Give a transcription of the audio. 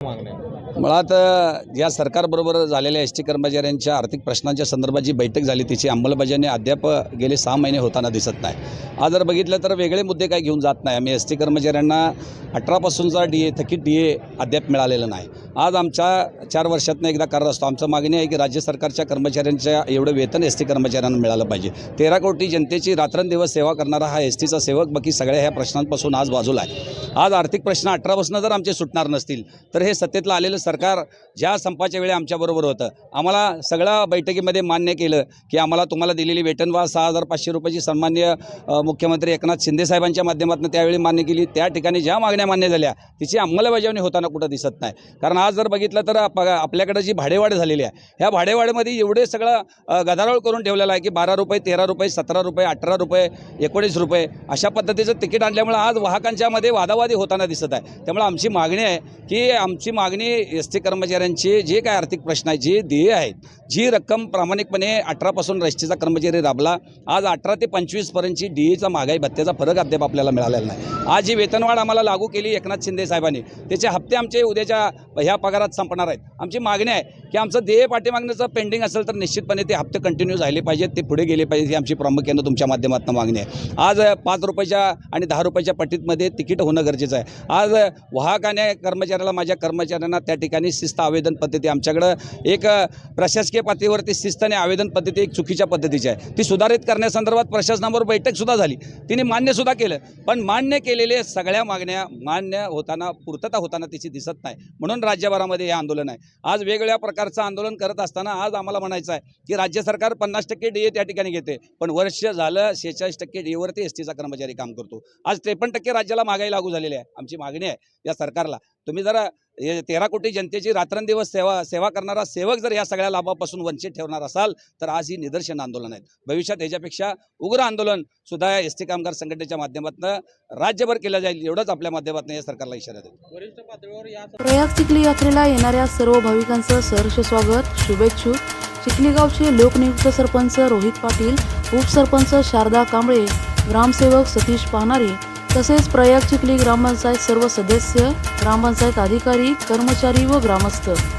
मुळात या सरकारबरोबर झालेल्या एस टी कर्मचाऱ्यांच्या आर्थिक प्रश्नांच्या संदर्भात जी बैठक झाली तिची अंमलबजावणी अद्याप गेले सहा महिने होताना दिसत नाही. आज जर बघितलं तर वेगळे मुद्दे काय घेऊन जात नाही. आम्ही एस टी कर्मचाऱ्यांना अठरापासूनचा डी ए थकीत डी ए अद्याप मिळालेलं नाही. आज आमच्या चार वर्षातनं एकदा करत असतो. आमचं मागणी आहे की राज्य सरकारच्या कर्मचाऱ्यांच्या एवढं वेतन एस टी कर्मचाऱ्यांना मिळालं पाहिजे. तेरा कोटी जनतेची रात्रंदिवस सेवा करणारा हा एस टीचा सेवक बाकी सगळ्या ह्या प्रश्नांपासून आज बाजूला आहे. आज आर्थिक प्रश्न अठरापासून जर आमचे सुटणार नसतील तर हे सत्तेतलं आलेलं सरकार ज्या संपाच्या वेळी आमच्याबरोबर होतं आम्हाला सगळ्या बैठकीमध्ये मान्य केलं की आम्हाला तुम्हाला दिलेली वेतनवाढ सहा हजार पाचशे रुपयाची सन्मान्य मुख्यमंत्री एकनाथ शिंदेसाहेबांच्या माध्यमातून त्यावेळी मान्य केली. त्या ठिकाणी ज्या मागण्या मान्य झाल्या तिची अंमलबजावणी होताना कुठं दिसत नाही. कारण आज आज जर बघितलं तर आप- आपल्याकडं जी भाडेवाढ झालेली आहे ह्या भाडेवाढीमध्ये एवढे सगळं गदारोळ करून ठेवलेलं आहे की बारा रुपये तेरा रुपये सतरा रुपये अठरा रुपये एकोणीस रुपये अशा पद्धतीचं तिकीट आणल्यामुळे आज वाहकांच्यामध्ये वादावादी होताना दिसत आहे. त्यामुळे आमची मागणी आहे की आमची मागणी एस टी कर्मचाऱ्यांचे जे काय आर्थिक प्रश्न आहे जे ध्येय आहेत जी रक्कम प्रामाणिकपणे अठरापासून रस्तेचा कर्मचारी राबला आज अठरा ते पंचवीसपर्यंतची डी एचा महागाई भत्त्याचा फरक अद्याप आपल्याला मिळालेला नाही. आज जी वेतनवाढ आम्हाला लागू केली एकनाथ शिंदे साहेबांनी त्याचे हप्ते आमचे उद्याच्या ह्या पगारात संपणार आहेत. आमची मागणी आहे की आमचं ध्येय पाठीमागण्याचं पेंडिंग असेल तर निश्चितपणे ते हप्ते कंटिन्यू झाले पाहिजेत ते पुढे गेले पाहिजे ही आमची प्रामुख्यानं तुमच्या माध्यमातून मागणी आहे. आज पाच रुपयाच्या आणि दहा रुपयाच्या पटीतमध्ये तिकीट होणं गरजेचं आहे. आज वाहकाने कर्मचाऱ्याला माझ्या कर्मचाऱ्यांना त्या ठिकाणी शिस्त आवेदन पद्धती आमच्याकडं एक प्रशासकीय प्रशासकीय पातळीवरती शिस्त आणि आवेदन पद्धती एक चुकीच्या पद्धतीची आहे. ती सुधारित करण्यासंदर्भात प्रशासनाबरोबर बैठकसुद्धा झाली. तिने मान्यसुद्धा केलं. पण मान्य केलेले सगळ्या मागण्या मान्य होताना पूर्तता होताना तिची दिसत नाही. म्हणून राज्यभरामध्ये हे आंदोलन आहे. आज वेगवेगळ्या प्रकारचं आंदोलन करत असताना आज आम्हाला म्हणायचं आहे की राज्य सरकार पन्नास टक्के डी ए त्या ठिकाणी घेते. पण वर्ष झालं शेहेचाळीस टक्के डी एवरती एस टीचा कर्मचारी काम करतो. आज त्रेपन्न टक्के राज्याला महागाई लागू झालेली आहे. आमची मागणी आहे. या सरकारला. तुम्ही जरा तेरा कोटी जनतेची रात्रंदिवस सेवा सेवा करणारा सेवक जर या सगळ्या लाभापासून वंचित ठेवणार असाल तर आज ही निदर्शन आंदोलन आहेत. भविष्यात ह्याच्यापेक्षा उग्र आंदोलन सुद्धा एस टी कामगार संघटनेच्या माध्यमातून राज्यभर केलं जाईल एवढंच आपल्या माध्यमातून या सरकारला इशारा देतो. वरिष्ठ पातळीवर या प्रयाग चिखली यात्रेला येणाऱ्या सर्व भाविकांचं सहर्ष स्वागत शुभेच्छुक चिखली गावचे लोकनियुक्त सरपंच रोहित पाटील उपसरपंच शारदा कांबळे ग्रामसेवक सतीश पानारे तसेच प्रयाग चिखली ग्रामपंचायत सर्व सदस्य ग्रामपंचायत अधिकारी कर्मचारी व ग्रामस्थ.